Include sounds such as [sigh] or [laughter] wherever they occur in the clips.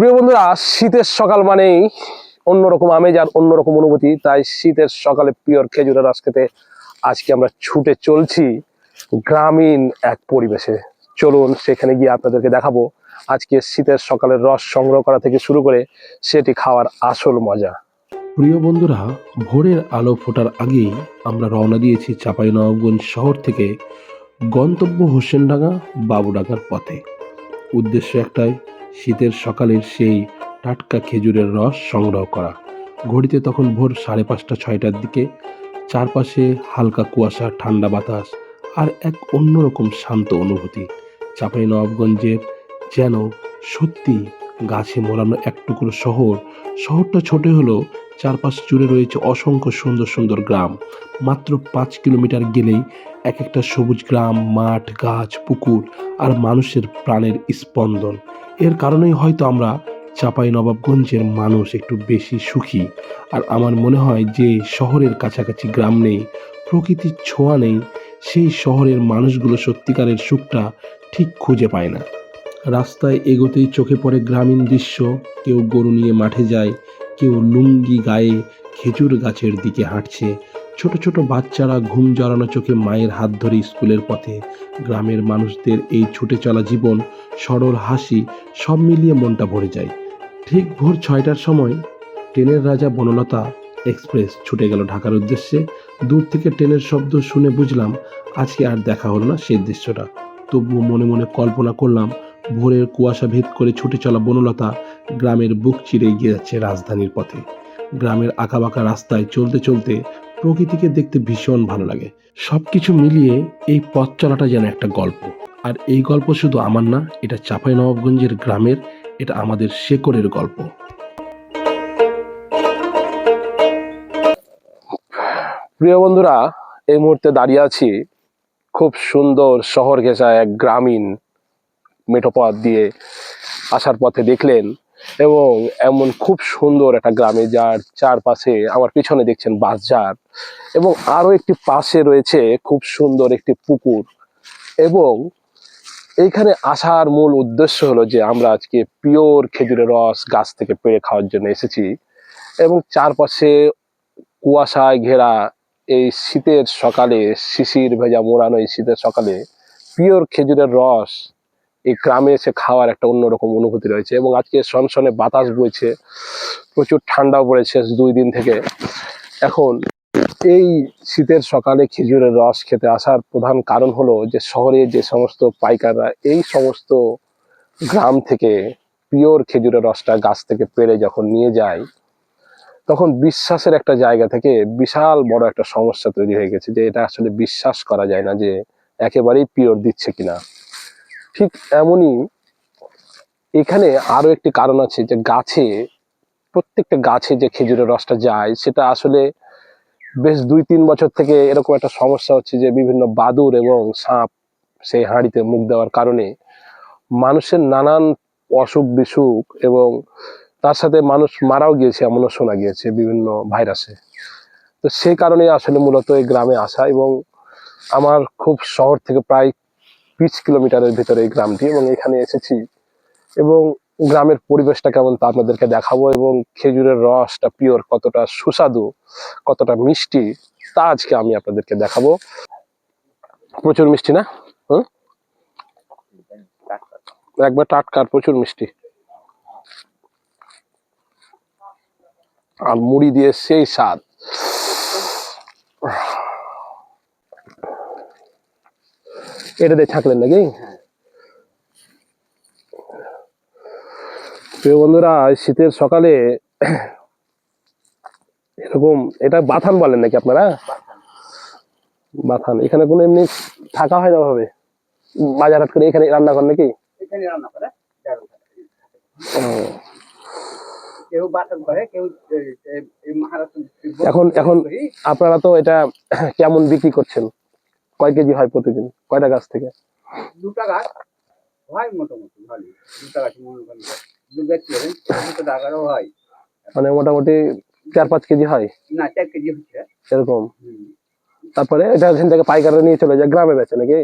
প্রিয় বন্ধুরা, শীতের সকাল মানেই অন্যরকম আমেজ আর অন্যরকম অনুভূতি। তাই শীতের সকালে পিওর খেজুরের রস খেতে আজকে আমরা ছুটে চলছি গ্রামীণ এক পরিবেশে। চলুন সেখানে গিয়ে আপনাদেরকে দেখাবো আজকে শীতের সকালের রস সংগ্রহ করা থেকে শুরু করে সেটি খাওয়ার আসল মজা। প্রিয় বন্ধুরা, ভোরের আলো ফোটার আগেই আমরা রওনা দিয়েছি চাঁপাইনবাবগঞ্জ শহর থেকে গন্তব্য হোসেনডাঙ্গা বাবুডাঙ্গার পথে। উদ্দেশ্য একটাই শীতের সকালের সেই টাটকা খেজুরের রস সংগ্রহ করা। ঘড়িতে তখন ভোর সাড়ে পাঁচটা, ছয়টার দিকে চারপাশে হালকা কুয়াশা, ঠান্ডা বাতাস আর এক অন্যরকম শান্ত অনুভূতি। চাঁপাইনবাবগঞ্জের যেন সত্যি গাছে মোড়ানো এক টুকরো শহর। শহরটা ছোট হলেও চারপাশ জুড়ে রয়েছে অসংখ্য সুন্দর সুন্দর গ্রাম। মাত্র পাঁচ কিলোমিটার গেলেই এক একটা সবুজ গ্রাম, মাঠ, গাছ, পুকুর আর মানুষের প্রাণের স্পন্দন। এর কারণেই হয়তো আমরা চাপাই নবাবগঞ্জের মানুষ একটু বেশি সুখী। আর আমার মনে হয় যে শহরের কাছাকাছি গ্রাম নেই, প্রকৃতির ছোঁয়া নেই, সেই শহরের মানুষগুলো সত্যিকারের সুখটা ঠিক খুঁজে পায় না। রাস্তায় এগোতেই চোখে পড়ে গ্রামীণ দৃশ্য, কেউ গরু নিয়ে মাঠে যায়, কেউ লুঙ্গি গায়ে খেজুর গাছের দিকে হাঁটছে। ছোট ছোট বাচ্চারা ঘুম জড়ানো চোখে মায়ের হাত ধরে স্কুলের পথে গ্রামের মানুষদের এই ছুটে চলা জীবন, সরল হাসি, সব মিলিয়ে মনটা ভরে যায়। ঠিক ভোর ছয়টার সময় ট্রেনের রাজা বনলতা এক্সপ্রেস ছুটে গেল ঢাকার উদ্দেশ্যে। দূর থেকে ট্রেনের শব্দ শুনে বুঝলাম, আজকে আর দেখা হলো না সেই দৃশ্যটা। তবুও মনে মনে কল্পনা করলাম, ভোরের কুয়াশা ভেদ করে ছুটে চলা বনলতা গ্রামের বুক চিরে এগিয়ে যাচ্ছে রাজধানীর পথে। গ্রামের আঁকাবাঁকা রাস্তায় চলতে চলতে প্রকৃতিকে দেখতে ভীষণ ভালো লাগে। সব কিছু মিলিয়ে এই পথ চলাটা যেন একটা গল্প। আর এই গল্প শুধু আমার না, এটা চাঁপাইনবাবগঞ্জের গ্রামের, এটা আমাদের শেকড়ের গল্প। প্রিয় বন্ধুরা, এই মুহূর্তে দাঁড়িয়ে আছি খুব সুন্দর শহর ঘেঁষা এক গ্রামীণ মেঠোপথ দিয়ে আসার পথে দেখলেন এবং এমন খুব সুন্দর একটা গ্রামে যার চারপাশে আমার পিছনে দেখছেন বাসঝাড় এবং আরও একটি পাশে রয়েছে খুব সুন্দর একটি পুকুর এবং এইখানে আসার মূল উদ্দেশ্য হলো যে আমরা আজকে পিওর খেজুরের রস গাছ থেকে পেড়ে খাওয়ার জন্য এসেছি এবং চারপাশে কুয়াশায় ঘেরা এই শীতের সকালে শিশির ভেজা মোড়ানো এই শীতের সকালে পিওর খেজুরের রস এই গ্রামে এসে খাওয়ার একটা অন্যরকম অনুভূতি রয়েছে এবং আজকে সনসনে বাতাস বইছে, প্রচুর ঠান্ডাও পড়েছে দুই দিন থেকে। এখন এই শীতের সকালে খেজুরের রস খেতে আসার প্রধান কারণ হলো যে শহরে যে সমস্ত পাইকাররা, এই সমস্ত গ্রাম থেকে পিওর খেজুরের রসটা গাছ থেকে পেড়ে যখন নিয়ে যায়, তখন বিশ্বাসের একটা জায়গা থেকে বিশাল বড় একটা সমস্যা তৈরি হয়ে গেছে যে এটা আসলে বিশ্বাস করা যায় না যে একেবারেই পিওর দিচ্ছে কিনা। ঠিক এমনই এখানে আরও একটি কারণ আছে যে গাছে, প্রত্যেকটা গাছে যে খেজুরের রসটা যায়, সেটা আসলে বেশ দুই তিন বছর থেকে এরকম একটা সমস্যা হচ্ছে যে বিভিন্ন বাদুর এবং সাপ সেই হাঁড়িতে মুখ দেওয়ার কারণে মানুষের নানান অসুখ বিসুখ এবং তার সাথে মানুষ মারাও গিয়েছে, এমনও শোনা গিয়েছে বিভিন্ন ভাইরাসে। তো সেই কারণে আসলে মূলত এই গ্রামে আসা এবং আমার খুব শহর থেকে প্রায় বিশ কিলোমিটারের ভিতরে এই গ্রামটি এবং এখানে এসেছি। এবং গ্রামের পরিবেশটা কেমন তা আপনাদেরকে দেখাবো এবং খেজুরের রসটা পিওর কতটা সুস্বাদু, কতটা মিষ্টি তা আজকে আমি আপনাদেরকে দেখাবো। প্রচুর মিষ্টি না? হুম? একবার টাটকা আর প্রচুর মিষ্টি। আর মুড়ি দিয়ে সেই স্বাদ। এটা দিয়ে থাকলেন নাকি? প্রিয় বন্ধুরা শীতের সকালে এরকম এটা বাথান বলেন নাকি আপনারা? বাথান। এখানে কোনো এমনি থাকা হয় না ভাবে বাজার হাট করে এখানে রান্না করেন নাকি? রান্না করে কেউ করে কেউ এখন- এখন- আপনারা তো এটা কেমন বিক্রি করছেন? কয় কেজি হয় প্রতিদিন? কয়টা গাছ থেকে? দুটা গাছ হয় মোটামুটি ভালো দুটা গাছ মনে করেন হয়? মানে মোটামুটি চার পাঁচ কেজি হয়? না চার কেজি হচ্ছে। এরকম। তারপরে এটা এখান থেকে পাইকাররা নিয়ে চলে যায় গ্রামে বেচে নাকি?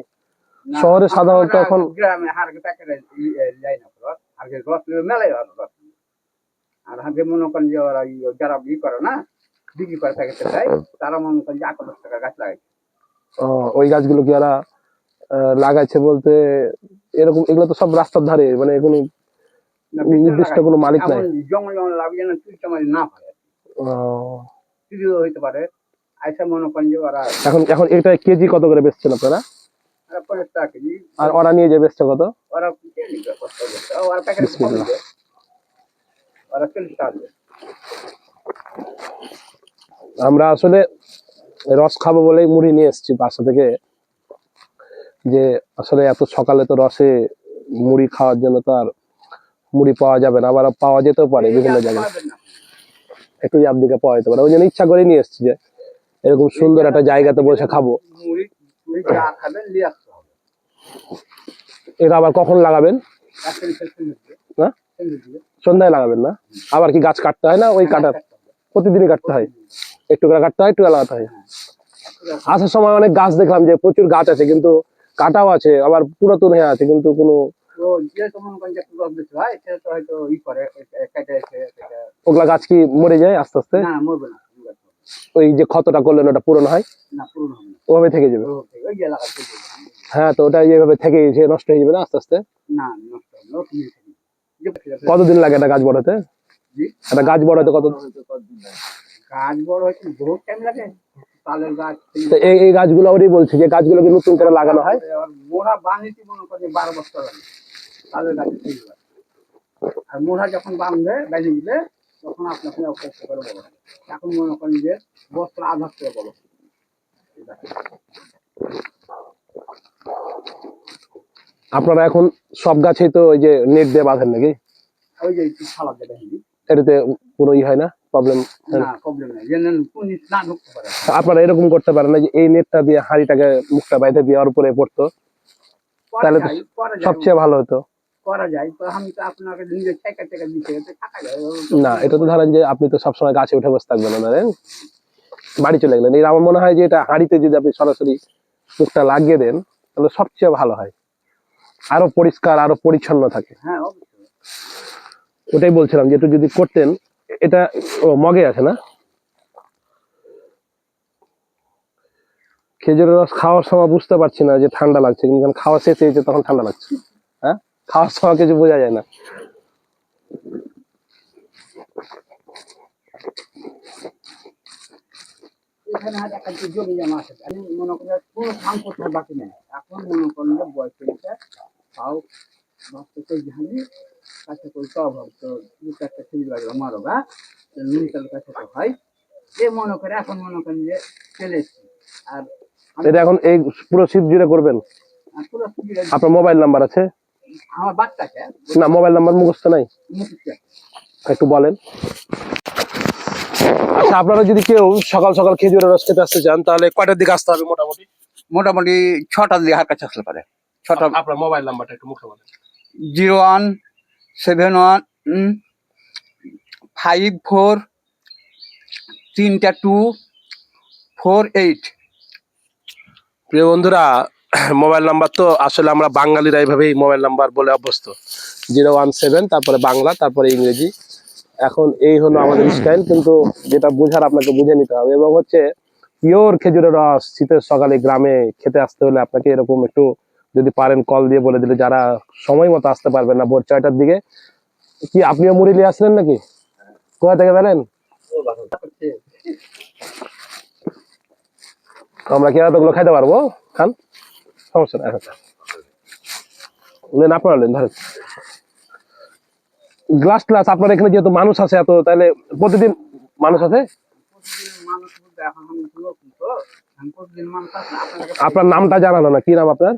শহরে সাধারণত এখন- গ্রামে হারকে প্যাকেটে যাই না আর রস নেবে মেলাই ভালো রস আর হাতে মনে করেন যে ওরা যারা ই করে না বিক্রি করে প্যাকেটে দেয় তারা মনে করেন যে আট দশ টাকা গাছ লাগাইছে। ওই গাছগুলো কি ওরা লাগাইছে বলতে এরকম এগুলো তো সব রাস্তার ধারে মানে কোনো নির্দিষ্ট। কোনো মালিক নাই। জঙ্গল জঙ্গল লাগবে চুরি চামারি না পারে। হইতে পারে। আইসা মনে করেন যে ওরা এখন এখন এটা কেজি কত করে বেচছেন আপনারা? আর ওরা নিয়ে যে বেচছে কত? ওরা কে নিবে কষ্ট করতে ওরা প্যাকেট ওরা চল্লিশ টাকা আমরা আসলে রস খাব বলেই মুড়ি নিয়ে এসেছি বাসা থেকে। যে আসলে এত সকালে তো রসে মুড়ি খাওয়ার জন্য তো আর মুড়ি পাওয়া যাবে না আবার পাওয়া যেতেও পারে বিভিন্ন জায়গায়। একটু দিকে পাওয়া যেতে পারে। ওই জন্য ইচ্ছা করে নিয়ে এসেছি যে এরকম সুন্দর একটা জায়গাতে বসে খাব। এটা আবার কখন লাগাবেন? না? সন্ধ্যায় লাগাবেন না? আবার কি গাছ কাটতে হয় না? ওই কাটার প্রতিদিনই কাটতে হয়? একটু করে কাটতে হয় একটু লাগাতে হয়। আসার সময় অনেক গাছ দেখলাম যে প্রচুর গাছ আছে কিন্তু কাটাও আছে আবার পুরাতন হয়ে আছে কিন্তু কোনো যে যে ওগুলা গাছ কি মরে যায় আস্তে আস্তে? ওই যে ক্ষতটা করলেন ওটা পূরণ হয়? ওভাবে থেকে যাবে? যে হ্যাঁ তো ওটা এইভাবে থেকে গেছে নষ্ট হয়ে যাবে না আস্তে আস্তে। যে কতদিন লাগে একটা গাছ বড়াতে? একটা গাছ বড়াতে কত গাছ বড় হয়েছে বহুত টাইম লাগে। তালের গাছ তো এই এই গাছগুলো ওরই বলছে যে গাছগুলোকে নতুন করে লাগানো হয়। মোড়া বানিয়েছি মনে করি বারো বছর তালের গাছ আর মোড়া যখন বাঁধবে বেঁধে দিলে তখন আপনি আপনি অপেক্ষা করে হবে। এখন মনে করেন যে বস্ত্র আধার করে হবে। আপনারা এখন সব গাছেই তো ওই যে নেট দিয়ে বাঁধেন নাকি? ওই যে এটাতে কোনো ই হয় না? প্রবলেম না প্রবলেম আপনারা এরকম করতে পারেন না যে এই নেটটা দিয়ে হাঁড়িটাকে মুখটা বাইরে দিয়ে ওর উপরে পড়তো। তাহলে তো সবচেয়ে ভালো হতো। না এটা তো ধরেন যে আপনি তো সবসময় গাছে উঠে বসে থাকবেন না জানেন বাড়ি চলে গেলেন। এই আমার মনে হয় যে এটা হাঁড়িতে যদি আপনি সরাসরি মুখটা লাগিয়ে দেন তাহলে সবচেয়ে ভালো হয়। আরও পরিষ্কার আরও পরিচ্ছন্ন থাকে। হ্যাঁ ওটাই বলছিলাম যে একটু যদি করতেন এটা, ও, মগে আছে না? খেজুরের রস খাওয়ার সময় বুঝতে পারছি না যে ঠান্ডা লাগছে, কিন্তু যখন খাওয়া শেষ হয়েছে তখন ঠান্ডা লাগছে। হ্যাঁ? খাওয়ার সময় কিছু বোঝা যায় না। মনে করি বাকি নেই। এখন মনে করেন বয়স তাও ঝাঁকি কাছে করে তো অভাব তো দু চারটা মারো কাছে তো হয় এ মনে করে এখন মনে করেন যে চলে আর এটা এখন এই পুরো শীত জুড়ে করবেন? আপনার মোবাইল নাম্বার আছে? আমার বাচ্চাকে না মোবাইল নাম্বার মুখস্থ নাই। একটু বলেন। আচ্ছা আপনারা যদি কেউ সকাল সকাল খেজুরের রস খেতে আসতে চান তাহলে কয়টার দিকে আসতে হবে মোটামুটি? মোটামুটি ছটার দিকে হার কাছে আসলে পারে। ছটা আপনার মোবাইল নাম্বারটা একটু মুখে বলেন। Zero one seven one five four তিনটা টু ফোর এইট প্রিয় বন্ধুরা মোবাইল নাম্বার তো আসলে আমরা বাঙালিরা এইভাবেই মোবাইল নাম্বার বলে অভ্যস্ত। জিরো ওয়ান সেভেন তারপরে বাংলা, তারপরে ইংরেজি। এখন এই হলো আমাদের স্টাইল কিন্তু যেটা বোঝার আপনাকে বুঝে নিতে হবে, এবং হচ্ছে পিওর খেজুরের রস, শীতের সকালে গ্রামে খেতে আসতে হলে আপনাকে এরকম একটু যদি পারেন কল দিয়ে বলে দিলে, যারা সময় মতো আসতে পারবেন না ভোর ছয়টার দিকে, কি আপনিও মুড়ি নিয়ে আসলেন নাকি? কোথা থেকে পেলেন? আমরা কি এতগুলো খাইতে পারব? খান। সমস্যা নাই নেন আপনারা নেন ধরেন। গ্লাস গ্লাস আপনার এখানে যেহেতু মানুষ আছে এত, তাহলে প্রতিদিন মানুষ আছে? আপনার নামটা জানালো না কি নাম আপনার?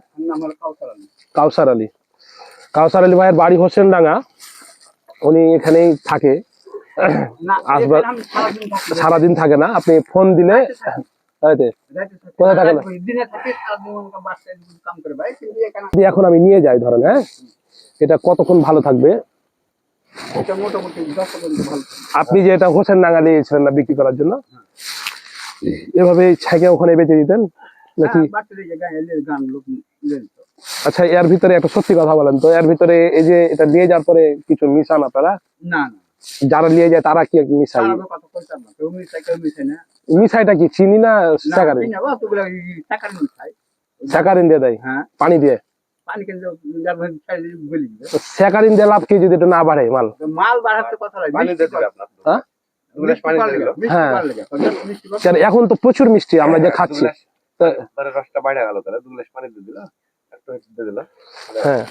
কাউসার আলী। কাউসার আলী ভাইয়ের বাড়ি হোসেন ডাঙ্গা উনি এখানেই থাকে। না আসবার- সারাদিন থাকে না। আপনি ফোন দিলে থাকি। কোথায় কিন্তু এখানে আমি নিয়ে যাই ধরেন হ্যাঁ? এটা কতক্ষণ ভালো থাকবে। আপনি যে এটা হোসেন ডাঙ্গা নিয়েছিলেন না বিক্রি করার জন্য? এভাবে ছাইকে ওখানে বেঁচে দিতেন? নাকি হ্যাঁ। আচ্ছা এর ভিতরে একটা সত্যি কথা বলেন তো এর ভিতরে এই যে এটা নিয়ে যাওয়ার পরে কিছু মিশান আপনারা? না না। যারা নিয়ে যায় তারা কি মিশাই? মিশাইটা কি চিনি না না স্যাকারিন চিনি না, অতগুলো এই টাকার মিশাই স্যাকারিন দিয়ে দেয়? হ্যাঁ। পানি দিয়ে? স্যাকারিন দিয়ে লাভ কি যদি এটা না বাড়ে মাল? মাল বাড়াতে কথা হ্যাঁ? লেগে, হ্যাঁ। এখন তো প্রচুর মিষ্টি আমরা যে খাচ্ছি। রসটা বাইরে গেল তাহলে দু গ্লাস পানি দিয়ে দিল একটু একটু দিয়ে দিল হ্যাঁ।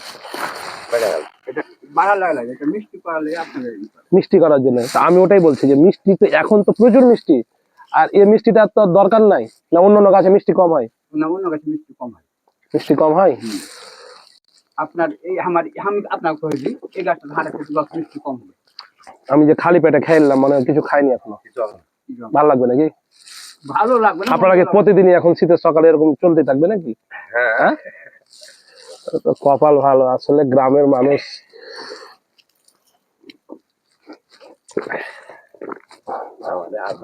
বাইরে গেল। এটা বাড়ার লাগে লাগে, এটা মিষ্টি করার জন্য। আমি ওটাই বলছি যে মিষ্টি তো এখন তো প্রচুর মিষ্টি আর এই মিষ্টিটা তো দরকার নাই না অন্য অন্য গাছে মিষ্টি কম হয়? না অন্য গাছে মিষ্টি কম হয়। মিষ্টি কম হয়? আপনার এই আমার আমি আপনাকে কয়ে দিই এই গাছটা ধারে মিষ্টি কম হবে আমি যে খালি পেটে খেলাম মানে কিছু খাইনি এখনও? ভালো লাগবে নাকি? ভালো লাগবে আপনারা প্রতিদিনই এখন শীতের সকালে এরকম চলতে থাকবে নাকি? হ্যাঁ। হ্যাঁ? কপাল ভালো আসলে গ্রামের মানুষ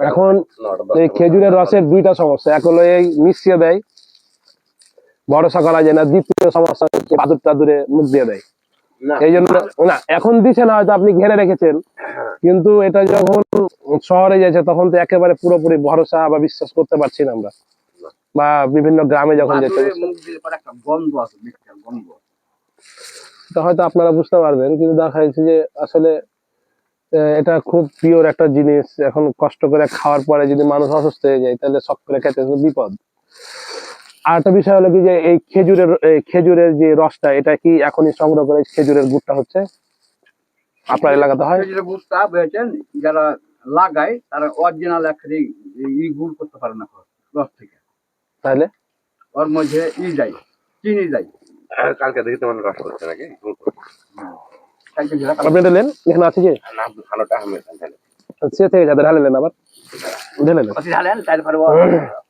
এখন এই খেজুরের রসের দুইটা সমস্যা। এক হলো এই মিশিয়ে দেয় ভরসা করা যায় না দ্বিতীয় সমস্যা হচ্ছে বাদুর টাদুরে মুখ দিয়ে দেয়। এই জন্য না এখন দিছে না হয়তো আপনি ঘেরে রেখেছেন। কিন্তু এটা যখন শহরে যাচ্ছে তখন তো একেবারে পুরোপুরি ভরসা বা বিশ্বাস করতে পারছি না আমরা। বা বিভিন্ন গ্রামে যখন যাচ্ছে তো হয়তো আপনারা বুঝতে পারবেন কিন্তু দেখা যাচ্ছে যে আসলে এটা খুব পিওর একটা জিনিস। এখন কষ্ট করে খাওয়ার পরে যদি মানুষ অসুস্থ হয়ে যায় তাহলে শখ করে খেতে বিপদ। আর একটা বিষয় হলো কি যে এই খেজুরের খেজুরের যে রসটা এটা কি এখনই সংগ্রহ করে খেজুরের গুড়টা হচ্ছে? আপনার এলাকাতে হয়? যেটা গুড়টা বুঝেছেন যারা লাগায় তারা অরিজিনাল একটা ই গুড় করতে পারে না রস থেকে। তাহলে? ওর মধ্যে ই যায় চিনি যায়। কালকে দেখি তোমার রস করছে। নাকি আপনি ঢেলেন এখানে আছে যে সে থেকে যাদের আবার। ঢেলেন তারপরে [clears throat]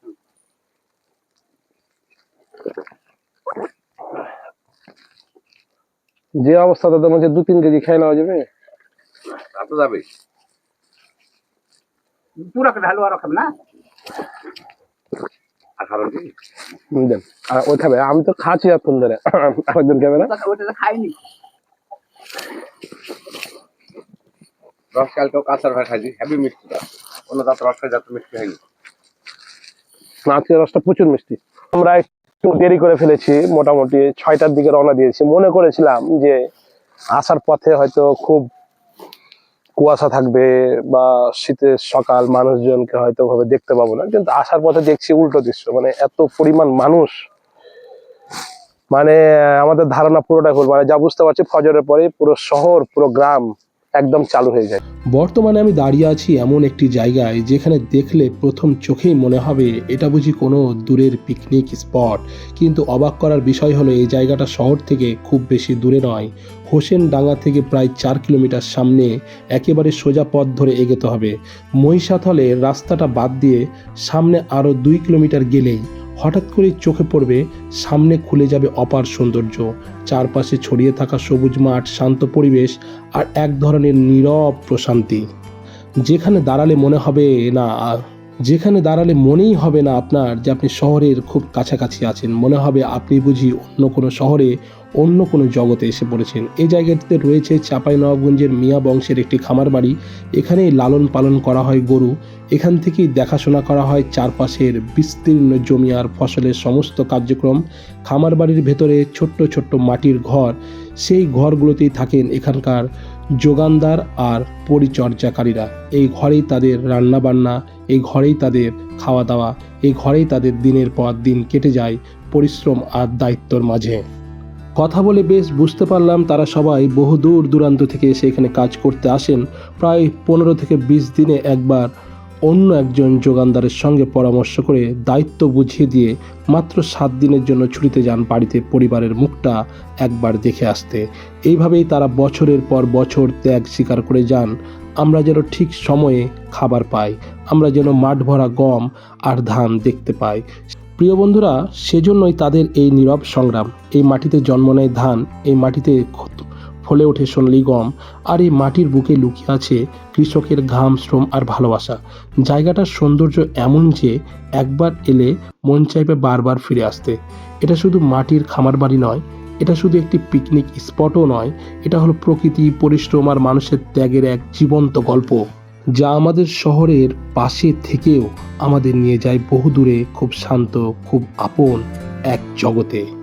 যে অবস্থা তাদের মধ্যে দু তিন কেজি খেয়ে নেওয়া যাবে? তা তো যাবে পুরো ঢালু আর খাবে না ওই খাবে। আমি তো খাচ্ছি এখন ধরে। আরেকজন খাবে না? ওটা- খাইনি। রস কালকেও কাঁচার ভাই খাইছি হেভি মিষ্টিটা অন্য দাঁত রস খাই যাতে মিষ্টি হয়নি না আজকের রসটা প্রচুর মিষ্টি। আমরা একটু দেরি করে ফেলেছি, মোটামুটি ছয়টার দিকে রওনা দিয়েছি। মনে করেছিলাম যে আসার পথে হয়তো খুব কুয়াশা থাকবে বা শীতের সকাল, মানুষজনকে হয়তো ভাবে দেখতে পাবো না, কিন্তু আসার পথে দেখছি উল্টো দৃশ্য মানে এত পরিমাণ মানুষ। মানে আমাদের ধারণা পুরোটাই ভুল মানে যা বুঝতে পারছি ফজরের পরে পুরো শহর, পুরো গ্রাম একদম চালু হয়ে যায়। বর্তমানে আমি দাঁড়িয়ে আছি এমন একটি জায়গায় যেখানে দেখলে প্রথম চোখেই মনে হবে এটা বুঝি কোনো দূরের পিকনিক স্পট কিন্তু অবাক করার বিষয় হলো এই জায়গাটা শহর থেকে খুব বেশি দূরে নয়। হোসেন ডাঙ্গা থেকে প্রায় চার কিলোমিটার সামনে একেবারে সোজা পথ ধরে এগোতে হবে। মহিষাথলে রাস্তাটা বাদ দিয়ে সামনে আরও দুই কিলোমিটার গেলেই হঠাৎ করে চোখে পড়বে, সামনে খুলে যাবে অপার সৌন্দর্য। চারপাশে ছড়িয়ে থাকা সবুজ মাঠ, শান্ত পরিবেশ আর এক ধরনের নীরব প্রশান্তি। যেখানে দাঁড়ালে মনে হবে, না যেখানে দাঁড়ালে মনেই হবে না আপনার যে আপনি শহরের খুব কাছাকাছি আছেন। মনে হবে আপনি বুঝি অন্য কোনো শহরে, অন্য কোনো জগতে এসে পড়েছেন। এই জায়গাটিতে রয়েছে চাঁপাইনবাবগঞ্জের মিয়া বংশের একটি খামার বাড়ি। এখানেই লালন পালন করা হয় গরু। এখান থেকেই দেখাশোনা করা হয় চারপাশের বিস্তীর্ণ জমি আর ফসলের সমস্ত কার্যক্রম। খামার বাড়ির ভেতরে ছোট্ট ছোট্ট মাটির ঘর। সেই ঘরগুলোতেই থাকেন এখানকার যোগানদার আর পরিচর্যাকারীরা। এই ঘরেই তাদের রান্নাবান্না, এই ঘরেই তাদের খাওয়া দাওয়া এই ঘরেই তাদের দিনের পর দিন কেটে যায় পরিশ্রম আর দায়িত্বর মাঝে। কথা বলে বেশ বুঝতে পারলাম তারা সবাই বহু দূর দূরান্ত থেকে এসে এখানে কাজ করতে আসেন। প্রায় পনেরো থেকে বিশ দিনে একবার অন্য একজন যোগানদারের সঙ্গে পরামর্শ করে দায়িত্ব বুঝিয়ে দিয়ে মাত্র সাত দিনের জন্য ছুটিতে যান বাড়িতে পরিবারের মুখটা একবার দেখে আসতে। এইভাবেই তারা বছরের পর বছর ত্যাগ স্বীকার করে যান। আমরা যেন ঠিক সময়ে খাবার পাই, আমরা যেন মাঠ ভরা গম আর ধান দেখতে পাই। প্রিয় বন্ধুরা, সেজন্যই তাদের এই নীরব সংগ্রাম। এই মাটিতে জন্ম নেয় ধান, এই মাটিতে ফলে ওঠে সোনালি গম আর এই মাটির বুকে লুকিয়ে আছে কৃষকের ঘাম, শ্রম আর ভালোবাসা। জায়গাটার সৌন্দর্য এমন যে একবার এলে মন চাইবে বারবার ফিরে আসতে। এটা শুধু মাটির খামার বাড়ি নয়, এটা শুধু একটি পিকনিক স্পটও নয়, এটা হলো প্রকৃতি, পরিশ্রম আর মানুষের ত্যাগের এক জীবন্ত গল্প, যা আমাদের শহরের পাশে থেকেও আমাদের নিয়ে যায় বহু দূরে খুব শান্ত, খুব আপন এক জগতে।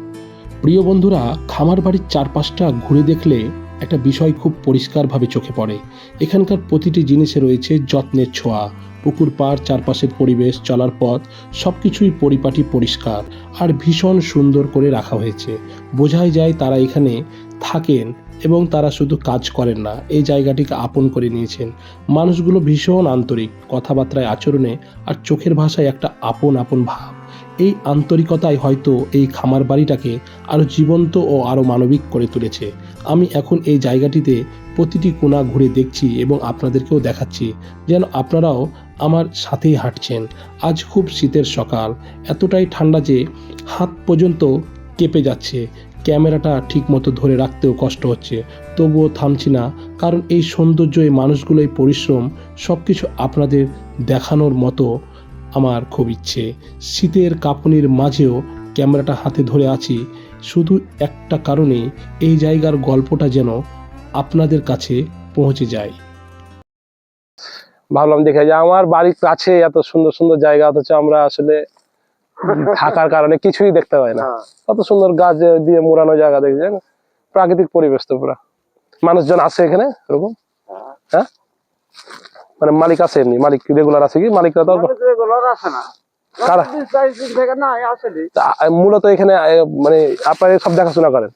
প্রিয় বন্ধুরা খামার বাড়ির চারপাশটা ঘুরে দেখলে একটা বিষয় খুব পরিষ্কারভাবে চোখে পড়ে। এখানকার প্রতিটি জিনিসে রয়েছে যত্নের ছোঁয়া, পুকুর পাড়, চারপাশের পরিবেশ, চলার পথ সব কিছুই পরিপাটি পরিষ্কার আর ভীষণ সুন্দর করে রাখা হয়েছে। বোঝাই যায় তারা এখানে থাকেন এবং তারা শুধু কাজ করেন না, এই জায়গাটিকে আপন করে নিয়েছেন। মানুষগুলো ভীষণ আন্তরিক, কথাবার্তায়, আচরণে আর চোখের ভাষায় একটা আপন আপন ভাব। এই আন্তরিকতাই হয়তো এই খামার বাড়িটাকে আরও জীবন্ত ও আরও মানবিক করে তুলেছে। আমি এখন এই জায়গাটিতে প্রতিটি কোণা ঘুরে দেখছি এবং আপনাদেরকেও দেখাচ্ছি যেন আপনারাও আমার সাথেই হাঁটছেন। আজ খুব শীতের সকাল, এতটাই ঠান্ডা যে হাত পর্যন্ত কেঁপে যাচ্ছে। ক্যামেরাটা ঠিকমতো ধরে রাখতেও কষ্ট হচ্ছে, তবুও থামছি না, কারণ এই সৌন্দর্য, এই মানুষগুলো এই পরিশ্রম সব কিছু আপনাদের দেখানোর মতো আমার খুব ইচ্ছে। শীতের কাঁপুনির মাঝেও ক্যামেরাটা হাতে ধরে আছি। শুধু একটা কারণে এই জায়গার গল্পটা যেন আপনাদের কাছে পৌঁছে যায়। ভাবলাম দেখে যে আমার বাড়ির কাছে এত সুন্দর সুন্দর জায়গা অথচ আমরা আসলে থাকার কারণে কিছুই দেখতে পাই না। কত সুন্দর গাছ দিয়ে মোড়ানো জায়গা দেখছেন। প্রাকৃতিক পরিবেশ তো পুরা। মানুষজন আছে এখানে এরকম? হ্যাঁ? মানে মালিক আছে এমনি মালিক রেগুলার আছে কি? মালিকরা তো রেগুলার আসে না। মূলত এখানে মানে আপনারা সব দেখাশোনা করেন?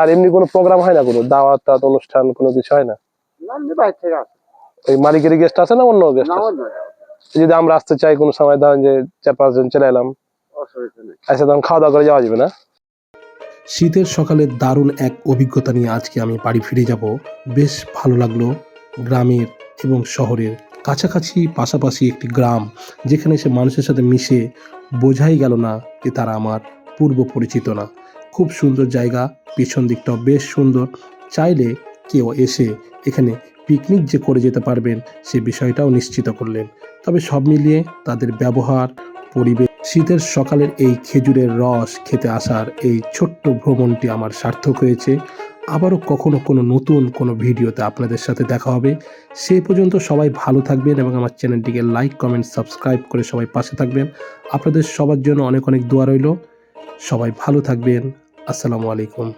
আর এমনি কোনো প্রোগ্রাম হয় না কোনো? দাওয়াত টাওয়াত অনুষ্ঠান কোনো কিছু হয় না? না এমনি বাইরে থেকে আসে। ওই মালিকেরই গেস্ট আছে না অন্য গেস্ট আছে। যদি আমরা আসতে চাই কোনো সময় ধরেন যে চার পাঁচজন চলে এলাম। অসুবিধা নেই। আচ্ছা তখন খাওয়া দাওয়া করে যাওয়া যাবে না? শীতের সকালে দারুণ এক অভিজ্ঞতা নিয়ে আজকে আমি বাড়ি ফিরে যাব। বেশ ভালো লাগল। গ্রামের এবং শহরের কাছাকাছি পাশাপাশি একটি গ্রাম যেখানে সে মানুষের সাথে মিশে বোঝাই গেল না যে তারা আমার পূর্ব পরিচিত না। খুব সুন্দর জায়গা, পিছন দিকটাও বেশ সুন্দর। চাইলে কেউ এসে এখানে পিকনিক যে করে যেতে পারবেন সে বিষয়টাও নিশ্চিত করলেন। তবে সব মিলিয়ে তাদের ব্যবহার, পরিবেশ, শীতের সকালের এই খেজুরের রস খেতে আসার এই ছোট্ট ভ্রমণটি আমার সার্থক হয়েছে। আবারও কখনো কোনো নতুন কোনো ভিডিওতে আপনাদের সাথে দেখা হবে। সে পর্যন্ত সবাই ভালো থাকবেন এবং আমার চ্যানেলটিকে লাইক, কমেন্ট, সাবস্ক্রাইব করে সবাই পাশে থাকবেন। আপনাদের সবার জন্য অনেক অনেক দোয়া রইল। সবাই ভালো থাকবেন। আসসালামু আলাইকুম।